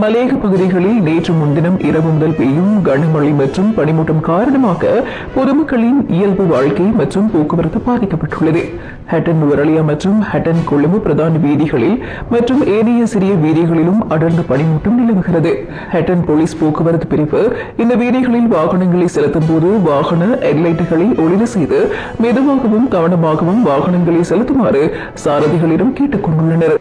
மலேக பகுதிகளில் நேற்று முன்தினம் இரவு முதல் பெய்யும் கனமழை மற்றும் பனிமூட்டம் காரணமாக பொதுமக்களின் இயல்பு வாழ்க்கை மற்றும் போக்குவரத்து பாதிக்கப்பட்டுள்ளது. ஹட்டன் நுவரலியா மற்றும் ஹட்டன் கொழும்பு பிரதான வீதிகளில் மற்றும் ஏனைய சிறிய வீதிகளிலும் அடர்ந்த பனிமூட்டம் நிலவுகிறது. ஹட்டன் போலீஸ் போக்குவரத்து பிரிவு இந்த வீதிகளில் வாகனங்களை செலுத்தும் போது வாகன ஹெட்லைட்டுகளை ஒளிர செய்து மெதுவாகவும் கவனமாகவும் வாகனங்களை செலுத்துமாறு சாரதிகளிடம் கேட்டுக் கொண்டுள்ளனர்